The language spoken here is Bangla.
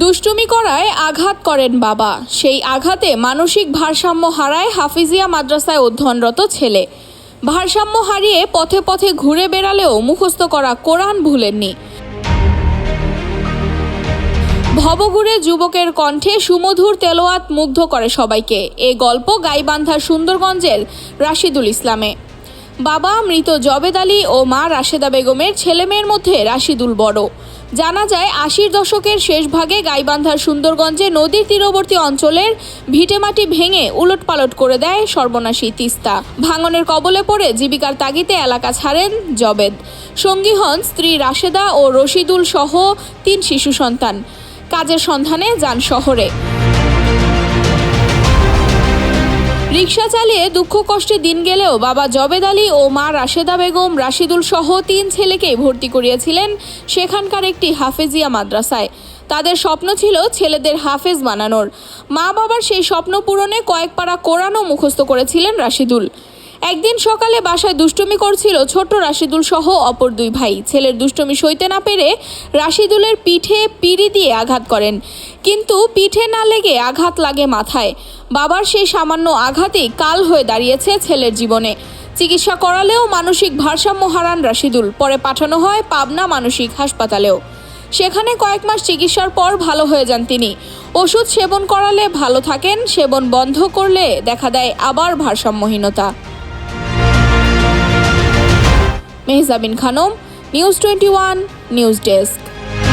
দুষ্টুমি করায় আঘাত করেন বাবা। সেই আঘাতে মানসিক ভারসাম্য হারায় হাফিজিয়া মাদ্রাসায় অধ্যয়নরত ছেলে। ভারসাম্য হারিয়ে পথে পথে ঘুরে বেড়ালেও মুখস্থ করা কোরআন ভুলেননি। ভবঘুরে যুবকের কণ্ঠে সুমধুর তেলোয়াত মুগ্ধ করে সবাইকে। এ গল্প গাইবান্ধার সুন্দরগঞ্জের রাশিদুল ইসলামে। বাবা মৃত জবেদ আলী ও মা রাশেদা বেগমের ছেলেমেয়ের মধ্যে রাশিদুল বড়। জানা যায়, আশির দশকের শেষ ভাগে গাইবান্ধার সুন্দরগঞ্জে নদীর তীরবর্তী অঞ্চলের ভিটেমাটি ভেঙে উলটপালট করে দেয় সর্বনাশী তিস্তা। ভাঙনের কবলে পড়ে জীবিকার তাগিতে এলাকা ছাড়েন জবেদ। সঙ্গী হন স্ত্রী রাশেদা ও রশিদুল সহ তিন শিশু সন্তান। কাজের সন্ধানে যান শহরে। রিক্সা চালিয়ে দুঃখ কষ্টে দিন গেলেও বাবা জবেদ আলী ও মা রাশেদা বেগম, রাশিদুল সহ তিন ছেলেকে ভর্তি করিয়েছিলেন সেখানকার একটি হাফেজিয়া মাদ্রাসায়। তাদের স্বপ্ন ছিল ছেলেদের হাফেজ বানানোর। মা বাবার সেই স্বপ্ন পূরণে কয়েক পাড়া কোরআনও মুখস্থ করেছিলেন রাশিদুল। একদিন সকালে বাসায় দুষ্টুমি করছিল ছোট্ট রাশিদুল সহ অপর দুই ভাই। ছেলের দুষ্টুমি সইতে না পেরে রাশিদুলের পিঠে পিড়ি দিয়ে আঘাত করেন। কিন্তু পিঠে না লেগে আঘাত লাগে মাথায়। বাবার সেই সামান্য আঘাতেই কাল হয়ে দাঁড়িয়েছে ছেলের জীবনে। চিকিৎসা করালেও মানসিক ভারসাম্য হারান রাশিদুল। পরে পাঠানো হয় পাবনা মানসিক হাসপাতালেও। সেখানে কয়েক মাস চিকিৎসার পর ভালো হয়ে যান তিনি। ওষুধ সেবন করালে ভালো থাকেন, সেবন বন্ধ করলে দেখা দেয় আবার ভারসাম্যহীনতা। Mehjabin Khanam news twenty one news desk